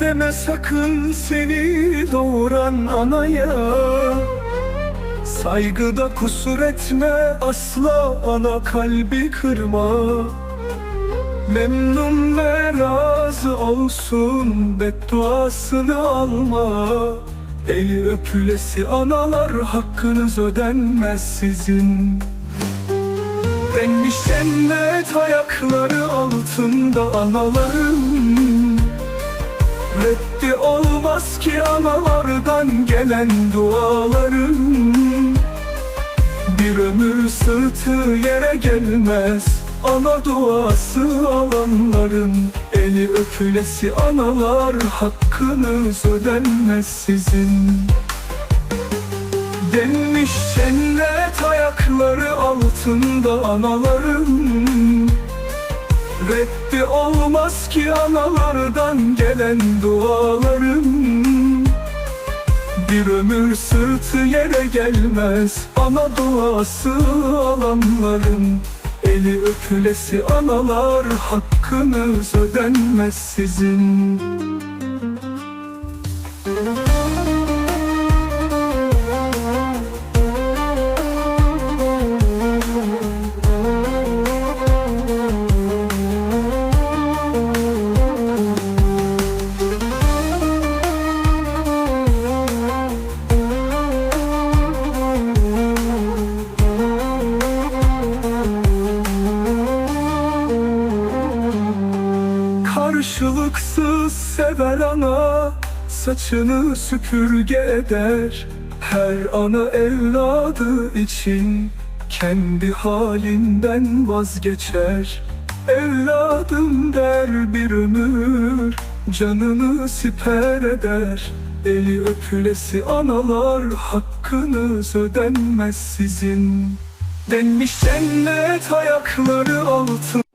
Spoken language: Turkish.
deme sakın seni doğuran anaya. Saygıda kusur etme asla ana kalbi kırma. Memnun ve razı olsun bedduasını alma. Eli öpülesi analar hakkınız ödenmez sizin. Rengi cennet ayakları altında analarım Reddi olmaz ki analardan gelen dualarım Bir ömür sırtı yere gelmez Ana duası alanların. Eli öpülesi analar hakkınız ödenmez sizin. Denmiş cennet ayakları altında analarım Reddi olmaz ki analardan gelen dualarım. Bir ömür sırtı yere gelmez Ana duası alanların. Eli öpülesi analar hakkınız ödenmez sizin Karşılıksız sever ana Saçını süpürge eder. Her ana evladı için Kendi halinden vazgeçer. Evladım der bir ömür Canını siper eder. Eli öpülesi analar Hakkınız ödenmez sizin. Denmiş cennet ayakları altın